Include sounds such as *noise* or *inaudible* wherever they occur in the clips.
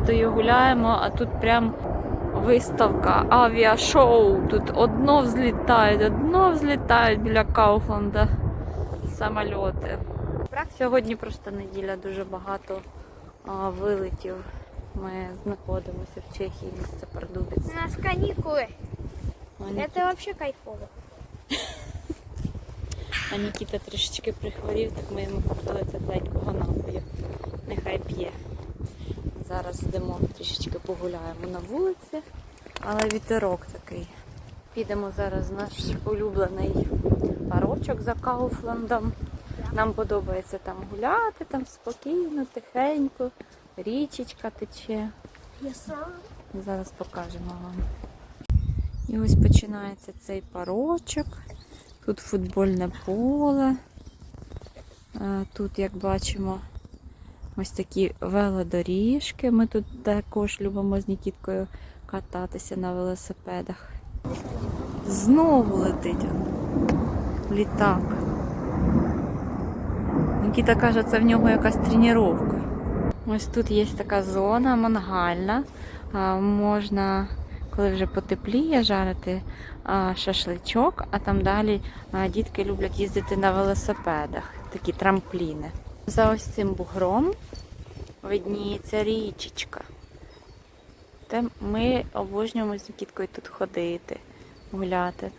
Нікітою гуляємо, а тут прям виставка, авіашоу. Тут одно взлітають, одно взлітають біля Кауфланда самольоти. Сьогодні просто неділя, дуже багато а, вилетів. Ми знаходимося в Чехії, місце Пардубіць. У нас. А Ні- Это кайфово. А Нікіта трішечки прихворів, так ми йому купили тепленького напою. Нехай п'є. Зараз йдемо трішечки погуляємо на вулиці, але вітерок такий. Підемо зараз в наш улюблений парочок за Кауфландом. Нам подобається там гуляти, там спокійно, тихенько, річечка тече. Зараз покажемо вам. І ось починається цей парочок. Тут футбольне поле. Е, Тут, як бачимо, ось такі велодоріжки. Ми тут також любимо з Нікіткою кататися на велосипедах. Знову летить літак. Нікіта каже, це в нього якась тренування. Ось тут є така зона мангальна. Можна, коли вже потепліє, жарити шашличок, а там далі дітки люблять їздити на велосипедах, такі трампліни. За ось цим бугром видніється річечка. Де ми обожнюємо з Нікіткою тут ходити, гуляти.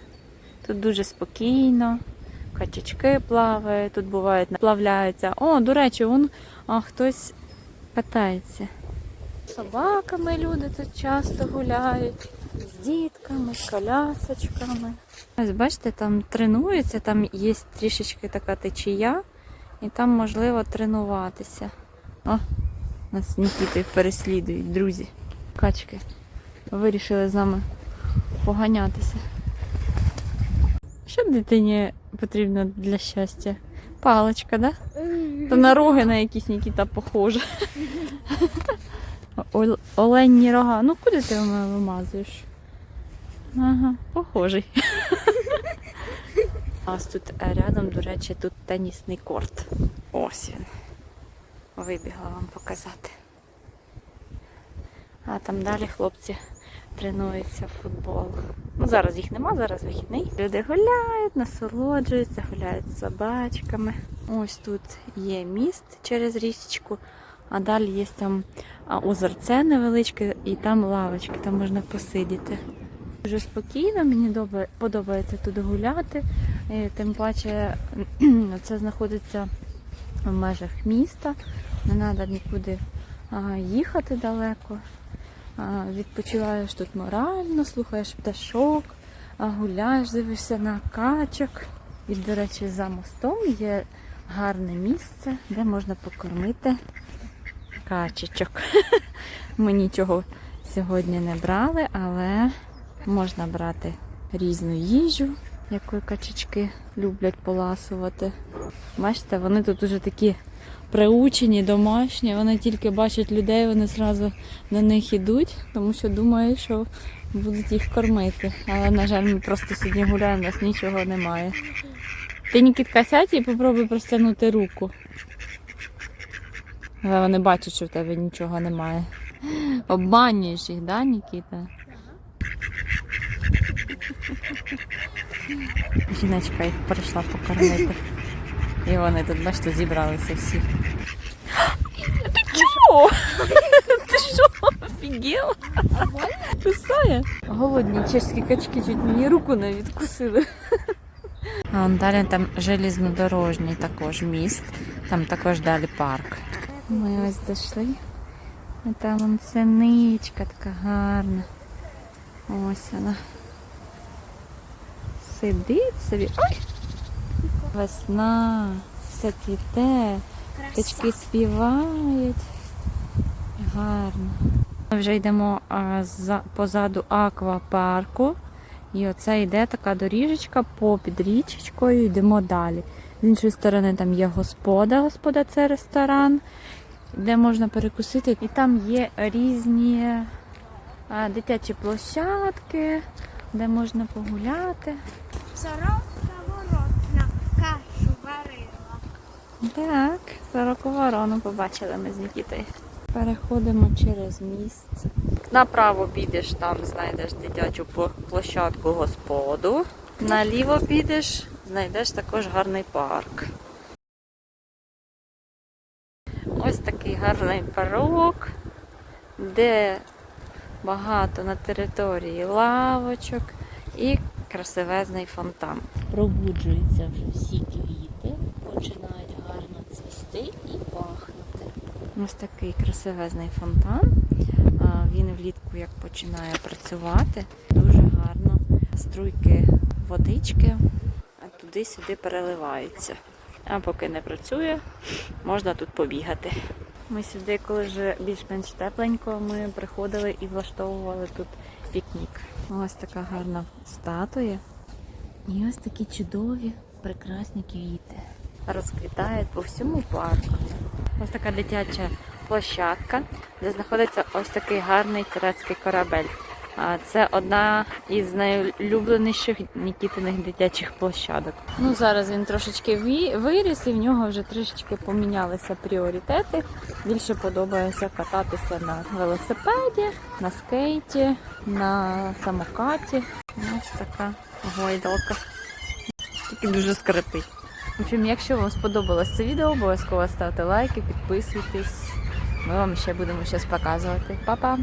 Тут дуже спокійно, качечки плавають, тут бувають плавляються. О, до речі, вон а, хтось катається. З собаками люди тут часто гуляють, з дітками, з колясочками. Ось бачите, там тренуються, там є трішечки така течія, і там можливо тренуватися. О, нас Нікіти переслідують, друзі. Качки. Вирішили з нами поганятися. Що дитині потрібно для щастя? Паличка? Да? То на роги на якісь Нікіта похоже. Ол- Оленні рога. Ну куди ти вимазуєш? Ага, похожий. А ось тут е, рядом, до речі, тут тенісний корт. Ось він. Вибігла вам показати. А там далі хлопці тренуються в футбол. Ну, зараз їх нема, зараз вихідний. Люди гуляють, насолоджуються, гуляють з собачками. Ось тут є міст через річечку, а далі є там озерце невеличке і там лавочки, там можна посидіти. Дуже спокійно, мені подобається тут гуляти. І тим паче це знаходиться в межах міста. Не треба нікуди їхати далеко. Відпочиваєш тут морально, слухаєш пташок, гуляєш, дивишся на качок. І, до речі, за мостом є гарне місце, де можна покормити качечок. *laughs* Ми нічого сьогодні не брали, але можна брати різну їжу, яку качечки люблять поласувати. Бачите, вони тут уже такі приучені, домашні, вони тільки бачать людей, вони зразу до них йдуть, тому що думають, що будуть їх кормити. Але, на жаль, ми просто сьогодні гуляємо, у нас нічого немає. Ти Нікітка сядь і попробуй простягнути руку. Але вони бачать, що в тебе нічого немає. Обманюєш їх, да, Нікіта? Жіночка їх прийшла покормити. І вони тут, бачите, зібралися всі. Ти чого? Ти що, офігела? Кусає? Голодні чешські качки чуть мені руку не відкусили. А вон далі там железнодорожній також міст, там також далі парк. Ми ось дійшли. І там вон синичка така гарна. Ось вона. Сидить собі. Ой! Весна, все цвіте, птички співають. Гарно. Ми вже йдемо а, за, позаду аквапарку. І оце йде така доріжечка попід річечкою, йдемо далі. З іншої сторони там є господа, господа це ресторан, де можна перекусити. І там є різні а, дитячі площадки, де можна погуляти. Сорока воротна кашу варила. Так, сороку ворону побачили ми з Нікітою. Переходимо через міст. Направо підеш, там знайдеш дитячу площадку господу. Наліво підеш, знайдеш також гарний парк. Ось такий гарний парок, де багато на території лавочок і красивезний фонтан. Пробуджуються вже всі квіти, починають гарно цвісти і пахнути. Ось такий красивезний фонтан. Він влітку як починає працювати. Дуже гарно струйки водички туди-сюди переливаються. А поки не працює, можна тут побігати. Ми сюди, коли вже більш-менш тепленько, ми приходили і влаштовували тут пікнік. Ось така гарна статуя. І ось такі чудові, прекрасні квіти. Розквітають по всьому парку. Ось така дитяча площадка, де знаходиться ось такий гарний турецький корабель. Це одна із найулюбленіших Нікітиних дитячих площадок. Ну зараз він трошечки виріс і в нього вже трішечки помінялися пріоритети. Більше подобається кататися на велосипеді, на скейті, на самокаті. Ось така гойдалка. Тільки дуже скрипить. В общем, якщо вам сподобалось це відео, обов'язково ставте лайки, підписуйтесь. Ми вам ще будемо щось показувати. Па-па!